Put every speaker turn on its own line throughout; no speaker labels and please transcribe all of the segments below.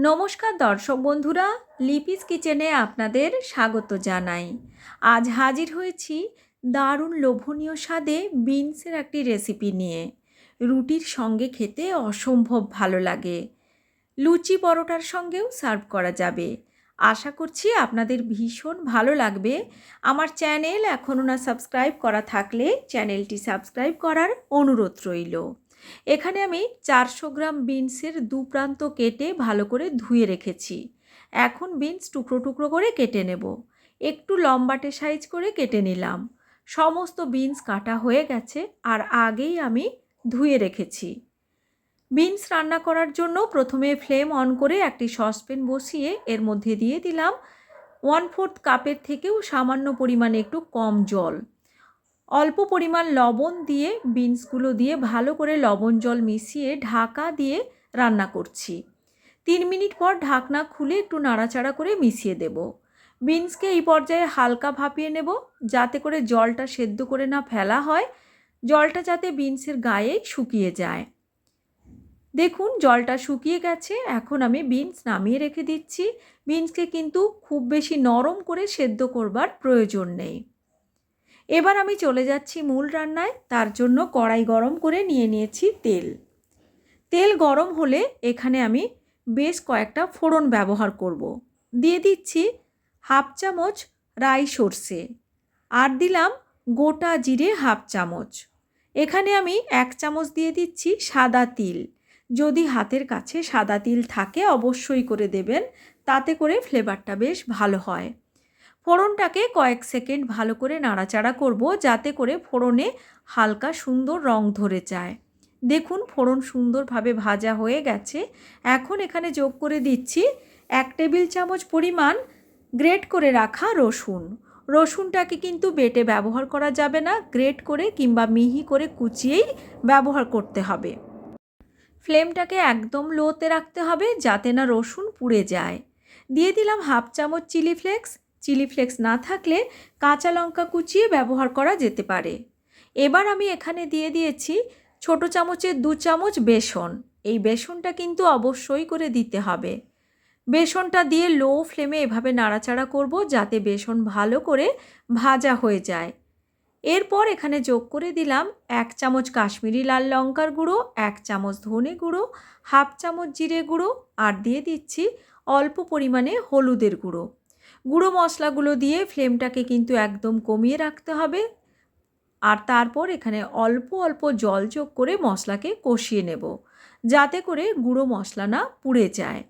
নমস্কার দর্শক বন্ধুরা, লিপিস কিচেনে আপনাদের স্বাগত জানাই। আজ হাজির হয়েছি দারুণ লোভনীয় স্বাদে বিনসের একটি রেসিপি নিয়ে। রুটির সঙ্গে খেতে অসম্ভব ভালো লাগে। লুচি পরোটার সঙ্গেও সার্ভ করা যাবে। আশা করছি আপনাদের ভীষণ ভালো লাগবে। আমার চ্যানেল এখনও না সাবস্ক্রাইব করা থাকলে চ্যানেলটি সাবস্ক্রাইব করার অনুরোধ রইল। এখানে আমি চারশো গ্রাম বিনসের দু প্রান্ত কেটে ভালো করে ধুয়ে রেখেছি। এখন বিনস টুকরো টুকরো করে কেটে নেব। একটু লম্বাটে সাইজ করে কেটে নিলাম। সমস্ত বিনস কাটা হয়ে গেছে আর আগেই আমি ধুয়ে রেখেছি। বিনস রান্না করার জন্য প্রথমে ফ্লেম অন করে একটি সসপ্যান বসিয়ে এর মধ্যে দিয়ে দিলাম ওয়ান ফোর্থ কাপের থেকেও সামান্য পরিমাণে একটু কম জল। অল্প পরিমাণ লবণ দিয়ে, বিনসগুলো দিয়ে ভালো করে লবণ জল মিশিয়ে ঢাকা দিয়ে রান্না করছি। তিন মিনিট পর ঢাকনা খুলে একটু নাড়াচাড়া করে মিশিয়ে দেব। বিনসকে এই পর্যায়ে হালকা ভাপিয়ে নেব, যাতে করে জলটা সেদ্ধ করে না ফেলা হয়। জলটা যাতে বিনসের গায়ে শুকিয়ে যায়। দেখুন, জলটা শুকিয়ে গেছে। এখন আমি বিনস নামিয়ে রেখে দিচ্ছি। বিনসকে কিন্তু খুব বেশি নরম করে সেদ্ধ করবার প্রয়োজন নেই। এবার আমি চলে যাচ্ছি মূল রান্নায়। তার জন্য কড়াই গরম করে নিয়ে নিয়েছি তেল। তেল গরম হলে এখানে আমি বেশ কয়েকটা ফোড়ন ব্যবহার করব। দিয়ে দিচ্ছি হাফ চামচ রাই সর্ষে আর দিলাম গোটা জিরে হাফ চামচ। এখানে আমি এক চামচ দিয়ে দিচ্ছি সাদা তিল। যদি হাতের কাছে সাদা তিল থাকে অবশ্যই করে দেবেন, তাতে করে ফ্লেভারটা বেশ ভালো হয়। ফোড়নটাকে কয়েক সেকেন্ড ভালো করে নাড়াচাড়া করব যাতে করে ফোড়নে হালকা সুন্দর রং ধরে যায়। দেখুন, ফোড়ন সুন্দরভাবে ভাজা হয়ে গেছে। এখন এখানে যোগ করে দিচ্ছি এক টেবিল চামচ পরিমাণ গ্রেট করে রাখা রসুন। রসুনটাকে কিন্তু বেটে ব্যবহার করা যাবে না, গ্রেট করে কিংবা মিহি করে কুচিয়েই ব্যবহার করতে হবে। ফ্লেমটাকে একদম লোতে রাখতে হবে যাতে না রসুন পুড়ে যায়। দিয়ে দিলাম হাফ চামচ চিলি ফ্লেক্স চিলি ফ্লেক্স না থাকলে কাঁচা লঙ্কা কুচিয়ে ব্যবহার করা যেতে পারে। এবার আমি এখানে দিয়ে দিয়েছি ছোট চামচের দু চামচ বেসন। এই বেসনটা কিন্তু অবশ্যই করে দিতে হবে। বেসনটা দিয়ে লো ফ্লেমে এভাবে নাড়াচাড়া করব যাতে বেসন ভালো করে ভাজা হয়ে যায়। এরপর এখানে যোগ করে দিলাম এক চামচ কাশ্মীরি লাল লঙ্কার গুঁড়ো, এক চামচ ধনে গুঁড়ো, হাফ চামচ জিরে গুঁড়ো আর দিয়ে দিচ্ছি অল্প পরিমাণে হলুদের গুঁড়ো। গুঁড়ো মশলাগুলো দিয়ে ফ্লেমটাকে কিন্তু একদম কমিয়ে রাখতে হবে। আর তারপর এখানে অল্প অল্প জল যোগ করে মশলাকে কষিয়ে নেব, যাতে করে গুঁড়ো মশলা না পুড়ে যায়।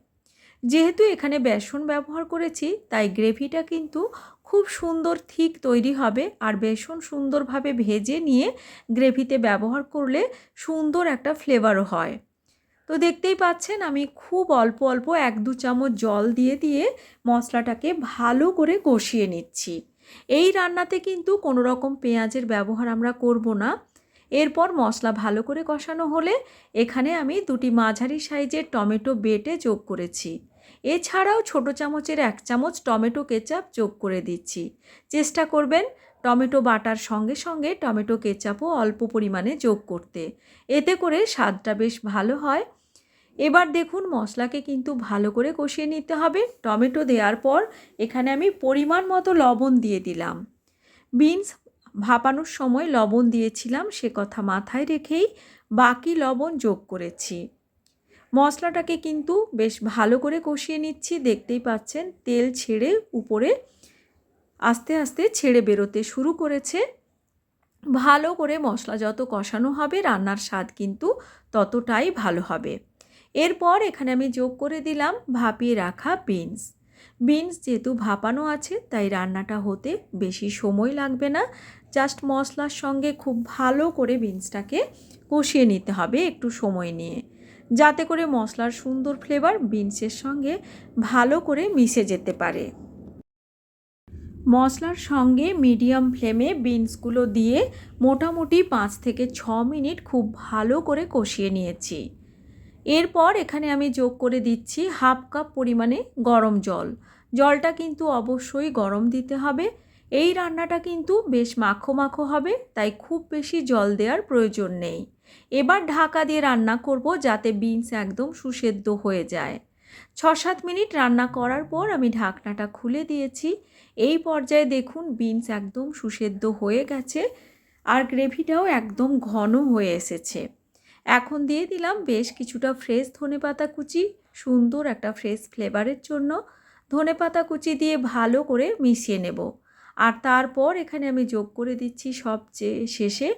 যেহেতু এখানে বেসন ব্যবহার করেছি, তাই গ্রেভিটা কিন্তু খুব সুন্দর থিক তৈরি হবে। আর বেসন সুন্দরভাবে ভেজে নিয়ে গ্রেভিতে ব্যবহার করলে সুন্দর একটা ফ্লেভারও হয়। তো দেখতেই পাচ্ছেন আমি খুব অল্প অল্প এক দু চামচ জল দিয়ে দিয়ে মশলাটাকে ভালো করে কষিয়ে নিচ্ছি। এই রান্নাতে কিন্তু কোনো রকম পেঁয়াজের ব্যবহার আমরা করব না। এরপর মশলা ভালো করে কষানো হলে এখানে আমি দুটি মাঝারি সাইজের টমেটো বেটে যোগ করেছি। এছাড়াও ছোট চামচের এক চামচ টমেটো কেচাপ যোগ করে দিচ্ছি। চেষ্টা করবেন টমেটো বাটার সঙ্গে সঙ্গে টমেটো কেচাপও অল্প পরিমাণে যোগ করতে। এতে করে স্বাদটা বেশ ভালো হয়। এবার দেখুন মশলাকে কিন্তু ভালো করে কষিয়ে নিতে হবে। টমেটো দেওয়ার পর এখানে আমি পরিমাণ মতো লবণ দিয়ে দিলাম। বিনস ভাপানোর সময় লবণ দিয়েছিলাম, সে কথা মাথায় রেখেই বাকি লবণ যোগ করেছি। মশলাটাকে কিন্তু বেশ ভালো করে কষিয়ে নিচ্ছি। দেখতেই পাচ্ছেন তেল ছেড়ে উপরে আস্তে আস্তে ছেড়ে বেরোতে শুরু করেছে। ভালো করে মশলা যত কষানো হবে, রান্নার স্বাদ কিন্তু ততটাই ভালো হবে। এরপর এখানে আমি যোগ করে দিলাম ভাপিয়ে রাখা বিনস। বিনস যেহেতু ভাপানো আছে, তাই রান্নাটা হতে বেশি সময় লাগবে না। জাস্ট মশলার সঙ্গে খুব ভালো করে বিনসটাকে কষিয়ে নিতে হবে একটু সময় নিয়ে। যাতে করে মশলার সুন্দর ফ্লেভার বিনসের সঙ্গে ভালো করে মিশে যেতে পারে। মশলার সঙ্গে মিডিয়াম ফ্লেমে বিনসগুলো দিয়ে মোটামুটি পাঁচ থেকে ছ মিনিট খুব ভালো করে কষিয়ে নিয়েছি। এরপর এখানে আমি যোগ করে দিচ্ছি হাফ কাপ পরিমাণে গরম জল। জলটা কিন্তু অবশ্যই গরম দিতে হবে। এই রান্নাটা কিন্তু বেশ মাখো মাখো হবে, তাই খুব বেশি জল দেওয়ার প্রয়োজন নেই। এবার ঢাকা দিয়ে রান্না করব যাতে বিনস একদম সুসেদ্ধ হয়ে যায়। ছ সাত মিনিট রান্না করার পর আমি ঢাকনাটা খুলে দিয়েছি। এই পর্যায়ে দেখুন বিনস একদম সুসেদ্ধ হয়ে গেছে আর গ্রেভিটাও একদম ঘন হয়ে এসেছে। এখন দিয়ে দিলাম বেশ কিছুটা ফ্রেশ ধনেপাতা কুচি, সুন্দর একটা ফ্রেশ ফ্লেভারের জন্য। ধনেপাতা কুচি দিয়ে ভালো করে মিশিয়ে নেব। আর তারপর এখানে আমি যোগ করে দিচ্ছি সবচেয়ে শেষে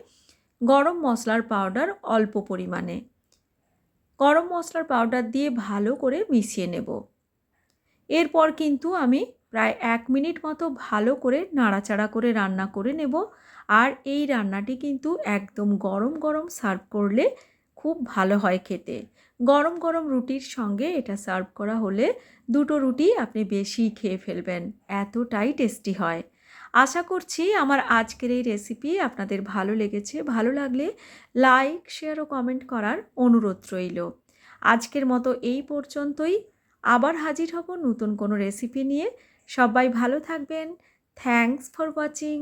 গরম মশলার পাউডার অল্প পরিমাণে। গরম মশলার পাউডার দিয়ে ভালো করে মিশিয়ে নেব। এরপর কিন্তু আমি প্রায় এক মিনিট মতো ভালো করে নাড়াচাড়া করে রান্না করে নেব। আর এই রান্নাটি কিন্তু একদম গরম গরম সার্ভ করলে খুব ভালো হয় খেতে। গরম গরম রুটির সঙ্গে এটা সার্ভ করা হলে দুটো রুটি আপনি বেশি খেয়ে ফেলবেন, এতটাই টেস্টি হয়। আশা করছি আমার আজকের এই রেসিপি আপনাদের ভালো লেগেছে, ভালো লাগলে লাইক শেয়ার ও কমেন্ট করার অনুরোধ রইল। আজকের মতো এই পর্যন্তই। আবার হাজির হব নতুন কোনো রেসিপি নিয়ে। সবাই ভালো থাকবেন। Thanks for watching